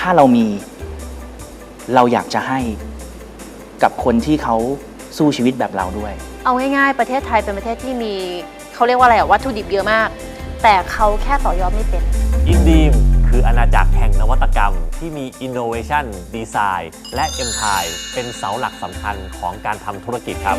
ถ้าเรามี เราอยากจะให้กับคนที่เขาสู้ชีวิตแบบเราด้วย เอาง่ายๆ ประเทศไทยเป็นประเทศที่มีเขาเรียกว่าอะไรอะวัตถุดิบเยอะมาก แต่เขาแค่ต่อยอดไม่เป็น อินดีมคืออาณาจักรแห่งนวัตกรรม ที่มี Innovation Design และ m p i เป็นเสาหลักสำคัญของการทำธุรกิจครับ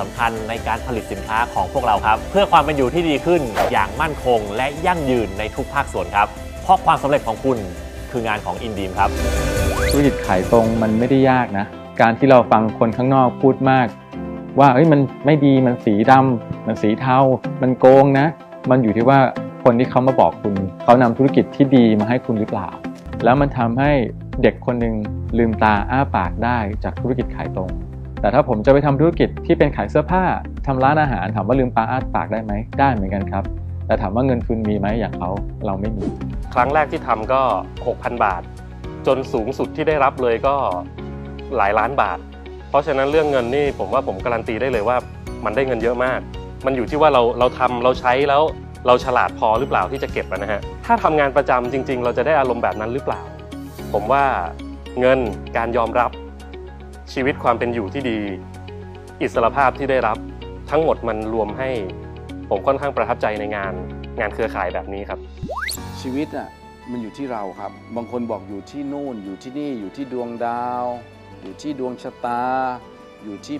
สำคัญในการผลิตสินค้าของพวกเราครับ เพื่อความเป็นอยู่ที่ดีขึ้นอย่างมั่นคง และยั่งยืนในทุกภาคส่วนครับ เพราะความสำเร็จของคุณคืองานของอินดีมครับธุรกิจขายตรงมันไม่ได้ยากนะ การที่เราฟังคนข้างนอกพูดมาก ว่าเอ้ยมันไม่ดีมันสีดำมันสีเทามันโกงนะ มันอยู่ที่ว่าคนที่เขามาบอกคุณ เขานำธุรกิจที่ดีมาให้คุณหรือเปล่า แล้วมันทำให้เด็กคนหนึ่งลืมตาอ้าปากได้จากธุรกิจขายตรง แต่ถ้าผมจะไปทำธุรกิจที่เป็นขายเสื้อผ้าทำร้านอาหาร ถามว่าลืมตาอ้าปากได้ไหมได้เหมือนกันครับ แต่ถามว่าเงินทุนมีไหมอย่างเขาเราไม่มี ครั้งแรกที่ทำก็ 6,000 บาท จนสูงสุดที่ได้รับเลยก็หลายล้านบาท เพราะฉะนั้นเรื่องเงินนี่ผมว่าผมการันตีได้เลยว่ามันได้เงินเยอะมาก มันอยู่ที่ว่าเราเราทำเราใช้แล้วเราฉลาดพอหรือเปล่าที่จะเก็บนะฮะ ถ้าทำงานประจำจริง ๆ เราจะได้อารมณ์แบบนั้นหรือเปล่า ผมว่าเงินการยอมรับ ชีวิตความเป็นอยู่ที่ดี อิสรภาพที่ได้รับทั้งหมดมันรวมให้ผมค่อนข้างประทับใจในงานงานเครือข่ายแบบนี้ครับ ชีวิตอะมันอยู่ที่เราครับ บางคนบอกอยู่ที่นู่น อยู่ที่นี่อยู่ที่ดวงดาว อยู่ที่ดวงชะตา อยู่ที่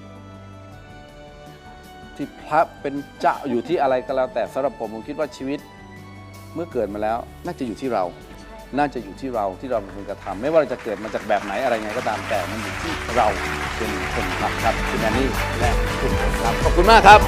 ที่พระเป็นเจ้าอยู่ที่อะไรก็แล้วแต่สำหรับผมผมคิดว่าชีวิตเมื่อเกิดมาแล้ว น่าจะอยู่ที่เรา น่าจะอยู่ที่เราที่เราเป็นคนกระทำไม่ว่าเราจะเกิดมาจากแบบไหนอะไรไงก็ตามแต่มันอยู่ที่เราเป็นคนทำครับคุณแอนนี่และคุณครับขอบคุณมากครับ